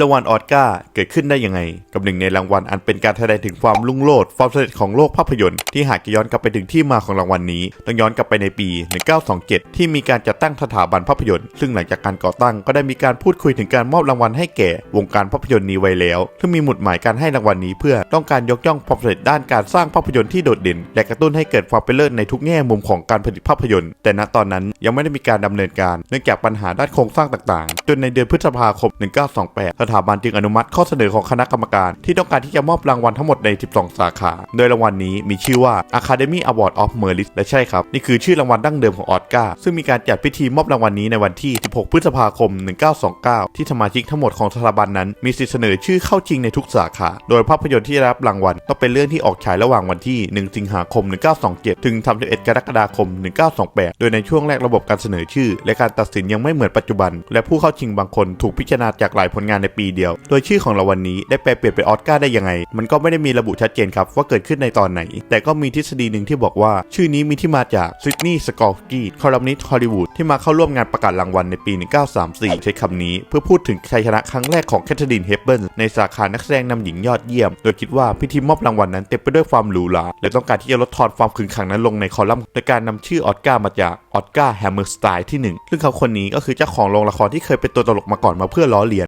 รางวัลออสการ์เกิดขึ้นได้ยังไง กับหนึ่งในรางวัลอันเป็นการแสดงถึงความรุ่งโรจน์ความสำเร็จของโลกภาพยนตร์ที่หากย้อนกลับไปถึงที่มาของรางวัลนี้ต้องย้อนกลับไปในปี 1927 ที่มีการจัดตั้งสถาบันภาพยนตร์ซึ่งหลังจากการก่อตั้งก็ได้มีการพูดคุยถึงการมอบรางวัลให้แก่วงการภาพยนตร์นี้ไว้แล้ว ซึ่งมีหมุดหมายการให้รางวัลนี้เพื่อต้องการยกย่องความสำเร็จด้านการสร้างภาพยนตร์ที่โดดเด่น และกระตุ้นให้เกิดความเป็นเลิศในทุกแง่มุมของการผลิตภาพยนตร์ แต่ณตอนนั้นยังไม่ได้มีการดำเนินการ เนื่องจากปัญหาด้านโครงสร้างต่างๆ จนในเดือนพฤษภาคม 1928ถาบันจึงอนุมัติข้อเสนอของคณะกรรมการ ที่ต้องการที่จะมอบรางวัลทั้งหมดใน 12 สาขา โดยรางวัลนี้มีชื่อว่า Academy Award of Merit และใช่ครับ นี่คือชื่อรางวัลดั้งเดิมของออสการ์ซึ่งมีการจัดพิธีมอบรางวัลนี้ในวันที่ 16 พฤษภาคม 1929 ที่สมาชิกทั้งหมดของสถาบันนั้น มีสิทธิเสนอชื่อเข้าชิงในทุกสาขา โดยภาพยนตร์ที่ได้รับรางวัลต้องเป็นเรื่องที่ออกฉายระหว่างวันที่ 1 สิงหาคม 1927 ถึง 31 กรกฎาคม 1928 โดยในช่วงแรกระบบการเสนอชื่อ และการตัดสินยังไม่เหมือนปัจจุบัน และผู้เข้าชิงบางคนถูกพิจารณาจากหลายผลงานในปีเดียว โดยชื่อของรางวัลนี้ได้แปลเปลี่ยนเป็นออสการ์ได้ยังไง มันก็ไม่ได้มีระบุชัดเจนครับว่าเกิดขึ้นในตอนไหน แต่ก็มีทฤษฎีหนึ่งที่บอกว่า ชื่อนี้มีที่มาจากซิดนีย์สกอลสกี้คอลัมนิสต์ฮอลลีวูดที่มาเข้าร่วมงานประกาศรางวัลในปี 1934 ใช้คำนี้เพื่อพูดถึงชัยชนะครั้งแรกของแคทเธอรีนเฮปเบิร์นในสาขานักแสดงนำหญิงยอดเยี่ยม โดยคิดว่าพิธีมอบรางวัลนั้นเต็มไปด้วยความหรูหราและต้องการที่จะลดทอนความขึงขังนั้นลงในคอลัมน์โดยการนำชื่อออสการ์มาจากออสการ์แฮมเมอร์สไตล์ที่หนึ่งซึ่งเขาคนนี้ก็คือเจ้าของโรงละครที่เคยเป็นตัวตลกมาก่อนมาเพื่อล้อเลียน